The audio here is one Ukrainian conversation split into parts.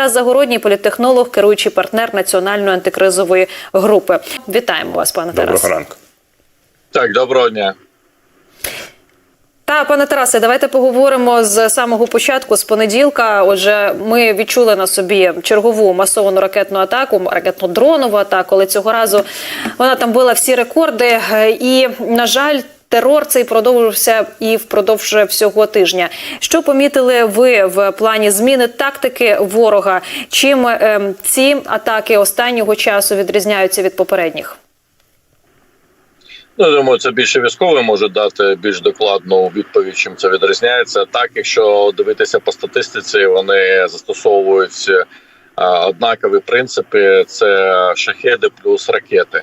Тарас Загородній, політтехнолог, керуючий партнер національної антикризової групи. Вітаємо вас, пане Доброго Тарасе. ранку. Так, доброго дня. Та пане Тарасе, давайте поговоримо з самого початку з понеділка. Отже, ми відчули на собі чергову масовану ракетну атаку, ракетно-дронову атаку, але цього разу вона там била всі рекорди. Е, І на жаль. Терор цей продовжився і впродовж всього тижня. Що помітили ви в плані зміни тактики ворога? Чим ем, ці атаки останнього часу відрізняються від попередніх? Ну, думаю, це більше військовий може дати більш докладну відповідь, чим це відрізняється. Так, якщо дивитися по статистиці, вони застосовують е, однакові принципи: це шахеди плюс ракети.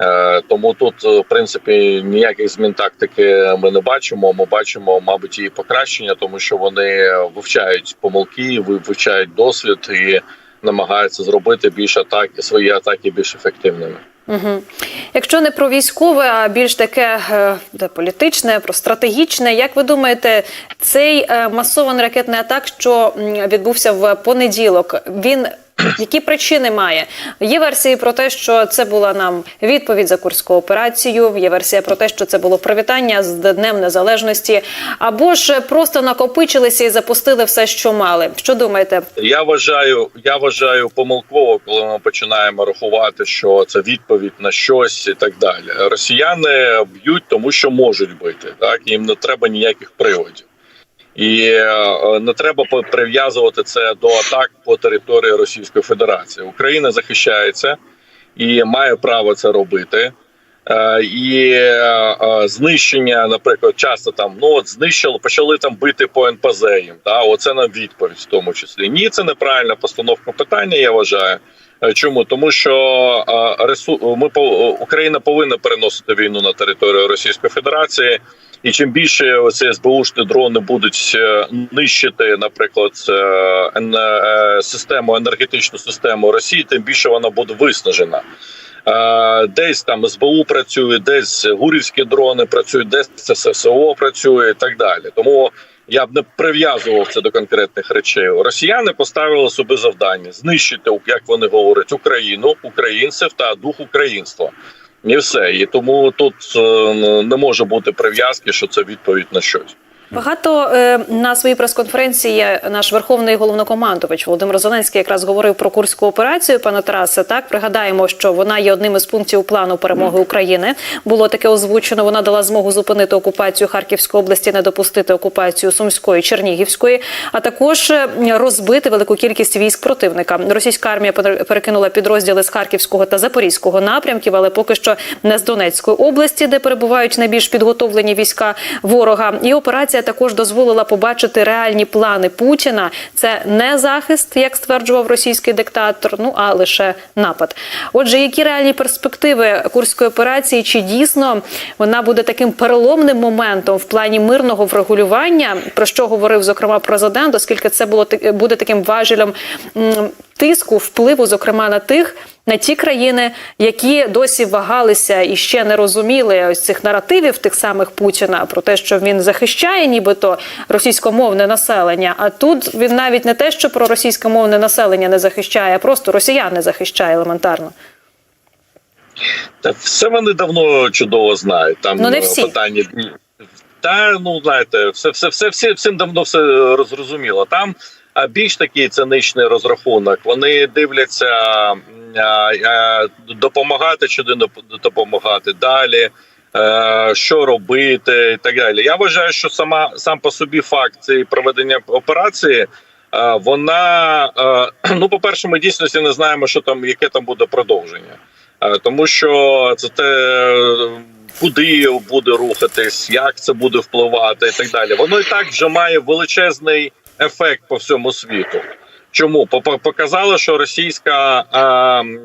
Е, Тому тут, е, в принципі, ніяких змін тактики ми не бачимо. Ми бачимо, мабуть, і покращення, тому що вони вивчають помилки, вивчають досвід і намагаються зробити більш атаки свої атаки більш ефективними. Угу. Якщо не про військове, а більш таке е, де політичне, про стратегічне, як ви думаєте, цей масований ракетний атак, що відбувся в понеділок, він які причини має? Є версії про те, що це була нам відповідь за курську операцію. Є версія про те, що це було привітання з Днем Незалежності, або ж просто накопичилися і запустили все, що мали. Що думаєте? Я вважаю, я вважаю помилково, коли ми починаємо рахувати, що це відповідь на щось і так далі. Росіяни б'ють, тому що можуть бити. Так їм не треба ніяких приводів. І е, не треба прив'язувати це до атак по території Російської Федерації. Україна захищається і має право це робити. Е, І е, знищення, наприклад, часто там ну от знищили, почали там бити по НПЗ їм. Та оце нам відповідь, в тому числі. Ні, це неправильна постановка питання. Я вважаю. Чому тому, що ми Україна повинна переносити війну на територію Російської Федерації, і чим більше ці СБУшні дрони будуть е, нищити, наприклад, е, е, систему енергетичну систему Росії, тим більше вона буде виснажена. Десь там СБУ працює, десь гурівські дрони працюють, десь ССО працює і так далі. Тому я б не прив'язував це до конкретних речей. Росіяни поставили собі завдання знищити, як вони говорять, Україну, українців та дух українства. І все. І тому тут е, не може бути прив'язки, що це відповідь на щось. Багато е, на своїй прес-конференції наш верховний головнокомандувач Володимир Зеленський якраз говорив про курську операцію. Пане Тарасе, так пригадаємо, що вона є одним із пунктів плану перемоги України. Було таке озвучено. Вона дала змогу зупинити окупацію Харківської області, не допустити окупацію Сумської, Чернігівської, а також е, розбити велику кількість військ противника. Російська армія пере- перекинула підрозділи з Харківського та Запорізького напрямків, але поки що не з Донецької області, де перебувають найбільш підготовлені війська ворога. І операція також дозволила побачити реальні плани Путіна. Це не захист, як стверджував російський диктатор, ну а лише напад. Отже, які реальні перспективи курської операції? Чи дійсно вона буде таким переломним моментом в плані мирного врегулювання, про що говорив зокрема президент, оскільки це було буде таким важелем тиску, впливу, зокрема на тих. На ті країни, які досі вагалися і ще не розуміли ось цих наративів тих самих Путіна про те, що він захищає, нібито російськомовне населення. А тут він навіть не те, що про російськомовне населення не захищає, а просто росіян не захищає елементарно. Та все вони давно чудово знають. Там Ну, не е, всі. питання та ну знаєте, все, все, все, все всім давно все розрозуміло. Там а більш такий циничний розрахунок. Вони дивляться допомагати чи не допомагати далі. е, Що робити, і так далі. Я вважаю, що сама сам по собі факт цієї проведення операції, е, вона е, ну, по перше, ми дійсності не знаємо, що там яке там буде продовження. Тому що це те, куди буде рухатись, як це буде впливати, і так далі. Воно і так вже має величезний ефект по всьому світу. Чому показало, що російська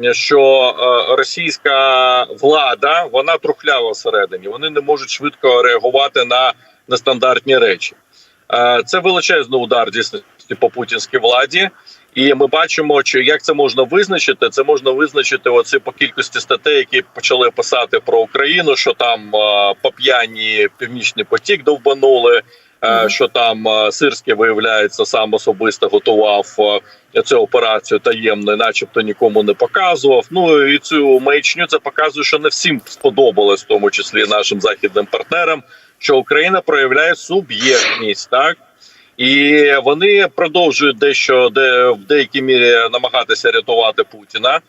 е, що е, російська влада вона трухлява всередині. Вони не можуть швидко реагувати на нестандартні речі. Е, Це величезний удар дійсності по путінській владі. І ми бачимо, чи як це можна визначити. Це можна визначити оці по кількості статей, які почали писати про Україну, що там по п'яні північний потік довбанули. Е, що там е, Сирський, виявляється, сам особисто готував е, цю операцію таємно, начебто нікому не показував. Ну і цю маячню це показує, що не всім сподобалось, в тому числі нашим західним партнерам, що Україна проявляє суб'єктність, так. І вони продовжують дещо де в деякій мірі намагатися рятувати Путіна.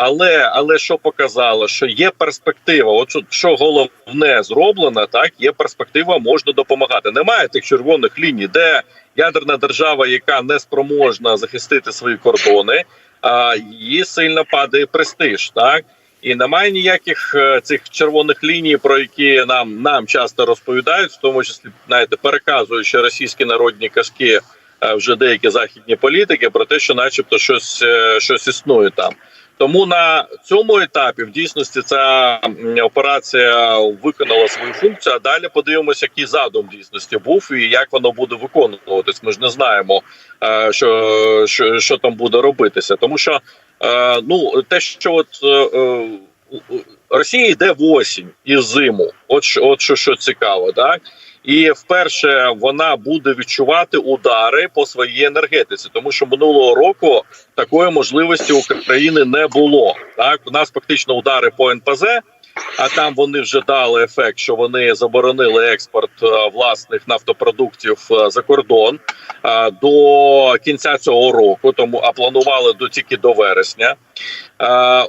Але але що показало, що є перспектива? От що, головне зроблено, так є перспектива, можна допомагати. Немає тих червоних ліній, де ядерна держава, яка не спроможна захистити свої кордони, а її сильно падає престиж, так. І немає ніяких е, цих червоних ліній, про які нам нам часто розповідають, в тому числі знаєте, переказуючи російські народні казки е, вже деякі західні політики про те, що, начебто, щось е, щось існує там. Тому на цьому етапі в дійсності ця операція виконала свою функцію. А далі подивимося, який задум в дійсності був і як воно буде виконуватись. Ми ж не знаємо, е, що, що, що там буде робитися, тому що е, ну те, що от е, Росія йде в осінь і зиму. От от що, що цікаво, так. І вперше вона буде відчувати удари по своїй енергетиці, тому що минулого року такої можливості України не було. Так у нас фактично удари по НПЗ, а там вони вже дали ефект, що вони заборонили експорт е, власних нафтопродуктів е, за кордон е, до кінця цього року, тому а планували до тільки до вересня.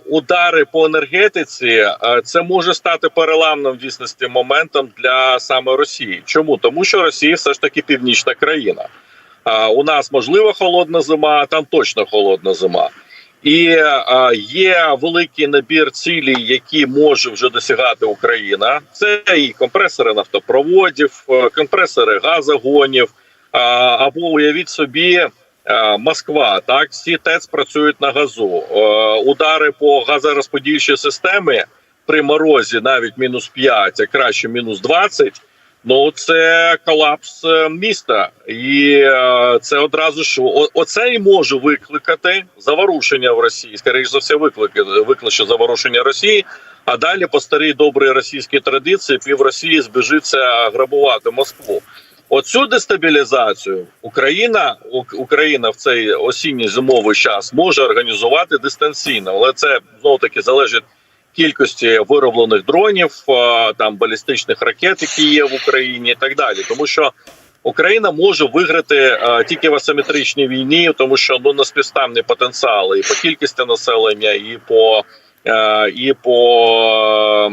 Удари по енергетиці це може стати переламним дійсності моментом для саме Росії. Чому тому, що Росія все ж таки північна країна. У нас можлива холодна зима, а там точно холодна зима. І е, є великий набір цілей, які може вже досягати Україна. Це і компресори нафтопроводів, е, компресори газогонів. е, Або уявіть собі, е, Москва. Так, всі ТЕЦ працюють на газу. Удари по газорозподільчій системі при морозі навіть мінус 5, а краще мінус 20, Ну, це колапс е, міста, і е, це одразу ж оце і може викликати заворушення в Росії. Скоріше за все, виклики викличе заворушення Росії. А далі по старій добрій російській традиції пів Росії збіжиться грабувати Москву. Оцю дестабілізацію Україна Україна в цей осінній зимовий час може організувати дистанційно, але це знову таки залежить кількості вироблених дронів, там балістичних ракет, які є в Україні, і так далі, тому що. Україна може виграти тільки в асиметричній війні, тому що ну неспівставні потенціали і по кількості населення, і по і по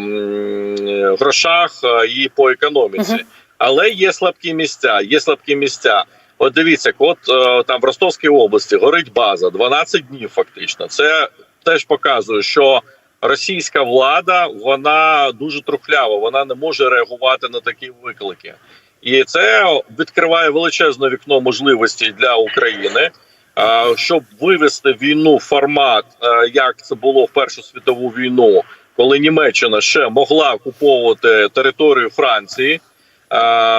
грошах, і по економіці. Але є слабкі місця. Є слабкі місця. От дивіться, от е, там в Ростовській області горить база 12 днів. Фактично, це теж показує, що російська влада вона дуже трухлява, вона не може реагувати на такі виклики, і це відкриває величезне вікно можливостей для України. Щоб вивести війну в формат, як це було в Першу світову війну, коли Німеччина ще могла окуповувати територію Франції,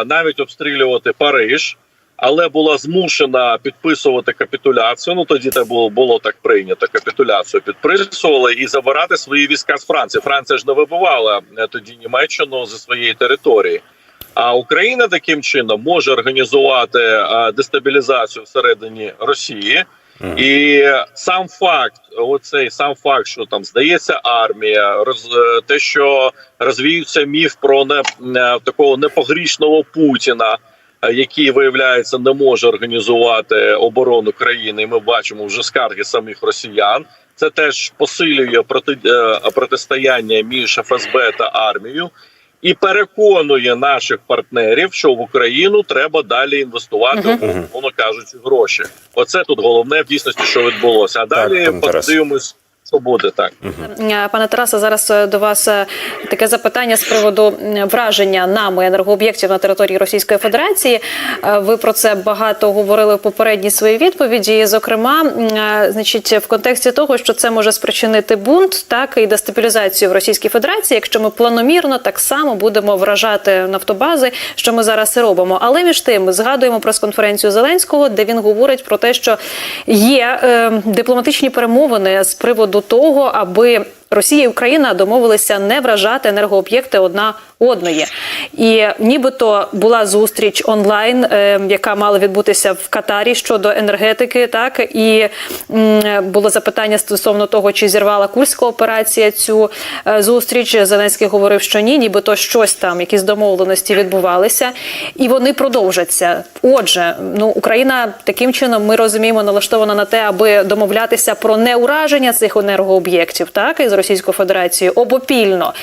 навіть обстрілювати Париж, але була змушена підписувати капітуляцію. Ну тоді це було, було так прийнято. Капітуляцію підписували і забирати свої війська з Франції. Франція ж не вибивала е, тоді Німеччину зі своєї території. А Україна таким чином може організувати е, дестабілізацію всередині Росії. І сам факт, оцей сам факт, що там здається армія, роз е, те, що розвіюється міф про не такого непогрішного Путіна, який виявляється не може організувати оборону країни. І ми бачимо вже скарги самих росіян. Це теж посилює проти е, протистояння між ФСБ та армією. І переконує наших партнерів, що в Україну треба далі інвестувати, умовно кажучи, гроші. Оце тут головне в дійсності, що відбулося. А далі подивимось, буде так. Е, Пане Тарасе, зараз е, до вас е, таке запитання з приводу враження нами енергооб'єктів на території Російської Федерації. Ви про це багато говорили в попередній своїй відповіді. Зокрема, значить, в контексті того, що це може спричинити бунт, так і дестабілізацію в Російській Федерації, якщо ми планомірно так само будемо вражати нафтобази, що ми зараз і робимо. Але між тим згадуємо прес-конференцію Зеленського, де він говорить про те, що є е, дипломатичні перемовини з приводу того, аби Росія і Україна домовилися не вражати енергооб'єкти одна одної, і нібито була зустріч онлайн, е, яка мала відбутися в Катарі щодо енергетики. Так і було запитання стосовно того, чи зірвала курська операція цю е, зустріч. Зеленський говорив, що ні, нібито щось там, якісь домовленості відбувалися, і вони продовжаться. Отже, ну Україна таким чином ми розуміємо налаштована на те, аби домовлятися про неураження цих енергооб'єктів, так із Російською Федерацією обопільно.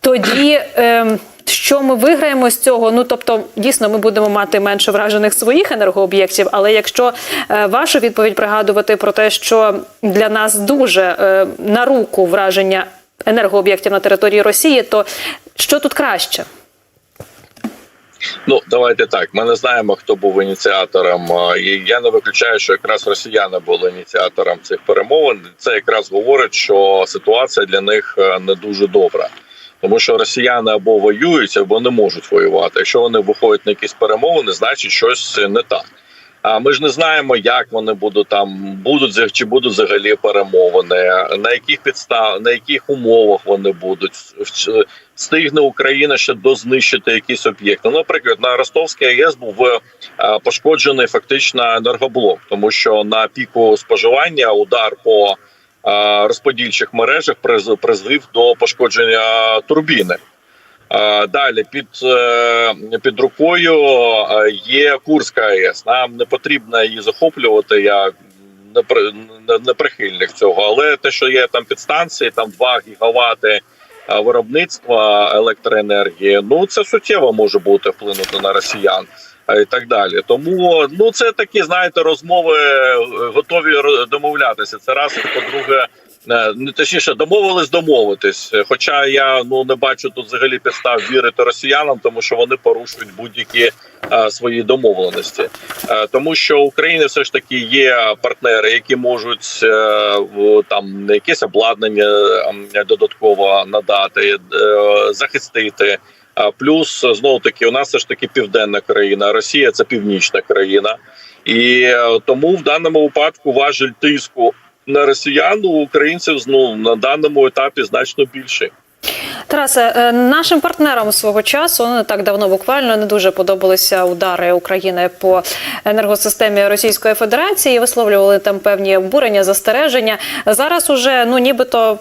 Тоді. е, що ми виграємо з цього? Ну тобто, дійсно, ми будемо мати менше вражених своїх енергооб'єктів. Але якщо е, вашу відповідь пригадувати про те, що для нас дуже е, на руку враження енергооб'єктів на території Росії, то що тут краще? Ну давайте так. Ми не знаємо, хто був ініціатором. я не виключаю, що якраз росіяни були ініціатором цих перемовин. Це якраз говорить, що ситуація для них е, не дуже добра. Тому що росіяни або воюють, або не можуть воювати. Якщо вони виходять на якісь перемовини, значить щось не так. А ми ж не знаємо, як вони будуть там, будуть чи будуть взагалі перемовини, на яких підстав, на яких умовах вони будуть. Встигне Україна ще дознищити якісь об'єкти. Ну, Наприклад, на Ростовській АЕС був е, пошкоджений фактично енергоблок, тому що на піку споживання удар по е, розподільчих мережах приз- призвів до пошкодження турбіни. Е, Далі під, е, під рукою е, є Курська АЕС. Нам не потрібно її захоплювати. Я не, при- не, не прихильник цього. Але те, що є там підстанції, там 2 гігавати виробництва електроенергії, ну це суттєво може бути вплинути на росіян. І так далі, тому ну це такі, знаєте, розмови готові домовлятися. Це раз і по-друге, е, ну точніше, домовились домовитись. Е, Хоча я ну не бачу тут взагалі підстав вірити росіянам, тому що вони порушують будь-які е, свої домовленості. Е, тому що Україні все ж таки є партнери, які можуть е, там якесь обладнання додатково надати, е, захистити. А плюс знову таки, у нас все ж таки південна країна, Росія це північна країна, і е, тому в даному випадку важель тиску на росіян у українців ну, на даному етапі значно більший. Тарасе, е, нашим партнерам свого часу ну, не так давно буквально не дуже подобалися удари України по енергосистемі Російської Федерації. Висловлювали там певні обурення, застереження. Зараз уже ну нібито.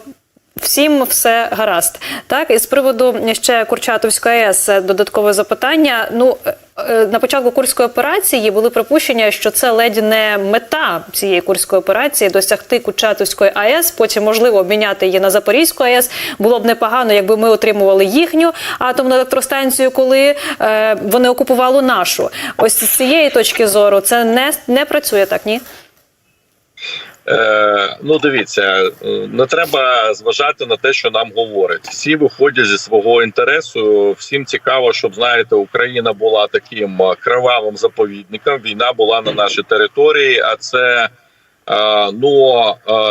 Всім все гаразд. Так, і з приводу ще Курчатовської АЕС е, додаткове запитання. Ну е, е, на початку курської операції були припущення, що це ледь не мета цієї курської операції досягти Курчатовської АЕС. Потім можливо обміняти її на Запорізьку АЕС. Було б непогано, якби ми отримували їхню атомну електростанцію, коли е, вони окупували нашу. Ось з цієї точки зору це не, не працює так, ні. Е, ну, дивіться, е, не треба зважати на те, що нам говорять. Всі виходять зі свого інтересу. Всім цікаво, щоб знаєте, Україна була таким е, кривавим заповідником. Війна була на нашій території, а це. е, Ну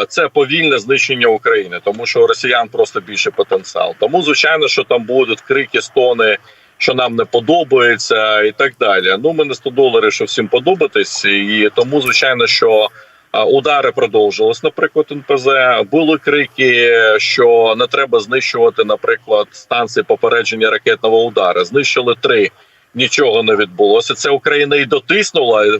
це повільне знищення України, тому що у росіян просто більше потенціал. Тому звичайно, що там будуть крики, стони, що нам не подобається, і так далі. Ну ми не 100 доларів, що всім подобатись, і тому звичайно, що Удари продовжились, наприклад, НПЗ. Були крики, що не треба знищувати, наприклад, станції попередження ракетного удару. Знищили три. Нічого не відбулося. Це Україна і дотиснула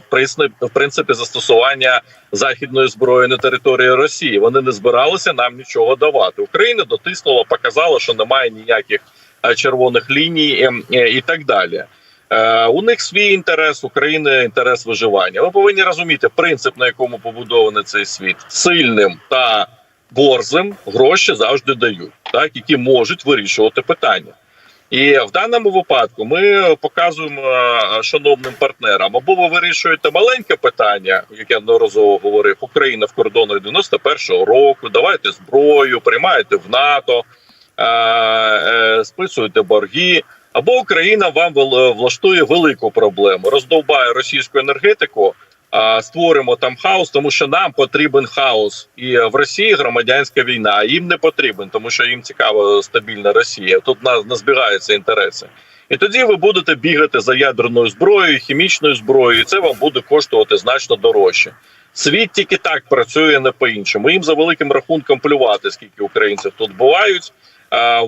в принципі- застосування західної зброї на території Росії. Вони не збиралися нам нічого давати. Україна дотиснула, показала, що немає ніяких е, червоних ліній ем, е, і так далі. Е, У них свій інтерес України, інтерес виживання. Ви повинні розуміти принцип, на якому побудований цей світ сильним та борзим гроші завжди дають, так які можуть вирішувати питання. І в даному випадку ми показуємо е, шановним партнерам, або ви вирішуєте маленьке питання, як я неодноразово говорив, Україна в кордонах 91-го року, давайте зброю, приймаєте в НАТО, е, списуєте борги. Або Україна вам вел- влаштує велику проблему, роздовбає російську енергетику, створимо там хаос, тому що нам потрібен хаос, і в Росії громадянська війна. Їм не потрібен, тому що їм цікава стабільна Росія. Тут на- не інтереси. І тоді ви будете бігати за ядерною зброєю, хімічною зброєю, і це вам буде коштувати значно дорожче. Світ тільки так працює, не по-іншому. Їм за великим рахунком плювати, скільки українців тут бувають.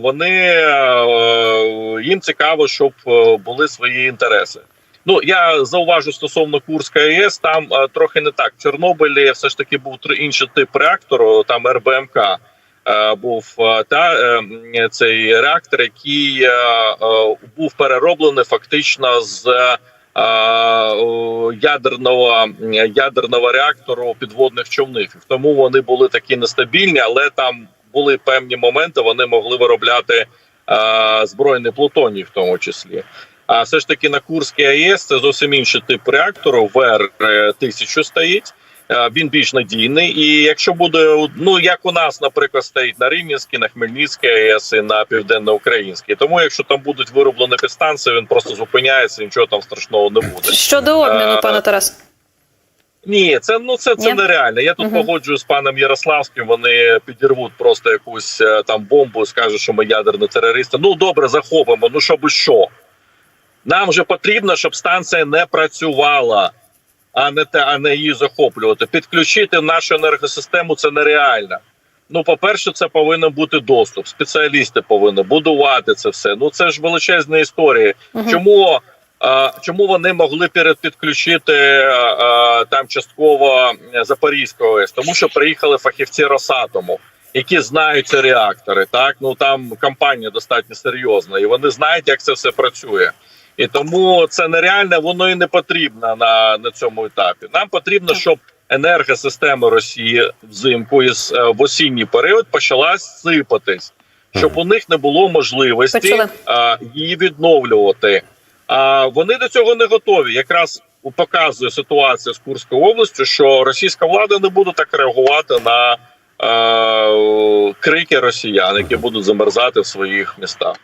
Вони е, їм цікаво, щоб е, були свої інтереси. Ну я зауважу стосовно Курська АЕС. Там е, трохи не так. Чорнобилі все ж таки був інший тип реактору. Там РБМК був та цей реактор, який був перероблений фактично з ядерного ядерного реактору підводних човнів. Тому вони були такі нестабільні, але там були певні моменти. Вони могли виробляти е, збройний плутоній, в тому числі. А все ж таки на Курській АЕС це зовсім інший тип реактору. ВР 1000 стоїть. Е, Він більш надійний, і якщо буде ну як у нас, наприклад, стоїть на Рівненській, на Хмельницькій АЕС і на південноукраїнській. Тому якщо там будуть вироблені підстанції, він просто зупиняється, нічого там страшного не буде. Щодо обміну, Е, пане Тарас. Ні, це ну це, це Ні? нереально. Я тут Мгм. погоджую з паном Ярославським. Вони підірвуть просто якусь е, там бомбу, скажуть, що ми ядерні терористи. Ну добре, захопимо. Ну щоб що? Нам же потрібно, щоб станція не працювала, а не те, а не її захоплювати. Підключити нашу енергосистему це нереально. Ну, по-перше, це повинен бути доступ. Спеціалісти повинні будувати це все. Ну це ж величезна історія. Мгм. Чому, чому вони могли перед підключити там частково Запорізьку ОС? Тому що приїхали фахівці Росатому, які знають ці реактори. Так ну там компанія достатньо серйозна, і вони знають, як це все працює. І тому це нереально, воно і не потрібно на, на цьому етапі. Нам потрібно, щоб енергосистема Росії взимку із е, в осінній період почала сипатись, щоб у них не було можливості а, її відновлювати. А вони до цього не готові. Якраз показує ситуація з Курською областю, що російська влада не буде так реагувати на е, крики росіян, які будуть замерзати в своїх містах.